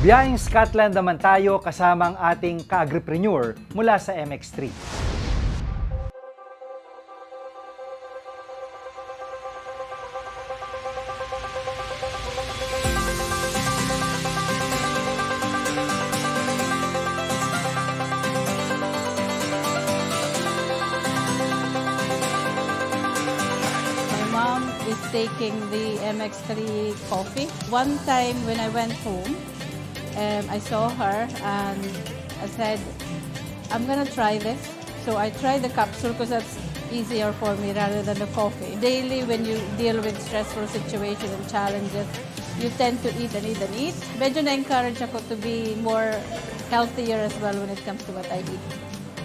Biyahing Scotland naman tayo kasama ang ating ka-agripreneur mula sa MX3. My mom is taking the MX3 coffee. One time when I went home, um, I saw her and I said, I'm gonna try this. So I tried the capsule because that's easier for me rather than the coffee. Daily, when you deal with stressful situations and challenges, you tend to eat and eat and eat. Medyo na-encourage ako to be more healthier as well when it comes to what I eat.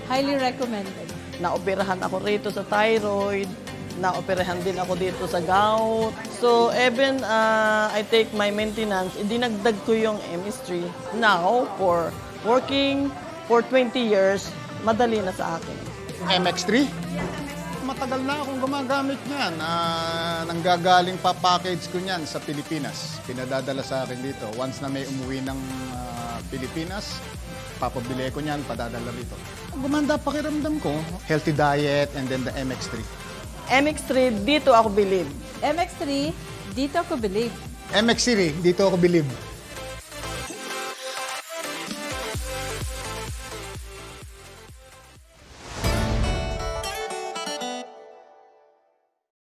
Highly recommended. Naoperahan ako rito sa thyroid, naoperahan din ako dito sa gout. So even uh, I take my maintenance, idinagdag ko yung MS3. Now, for working for 20 years, madali na sa akin. MX3. Matagal na akong gumagamit niyan. Ah, nanggagaling pa package ko niyan sa Pilipinas. Pinadadala sa akin dito. Once na may umuwi ng ah, Pilipinas, papabili ko niyan, padadala rito. Gumanda pakiramdam ko. Healthy diet and then the MX3. MX3, dito ako bilib. MX3, dito ako believe. MX3, dito ako believe.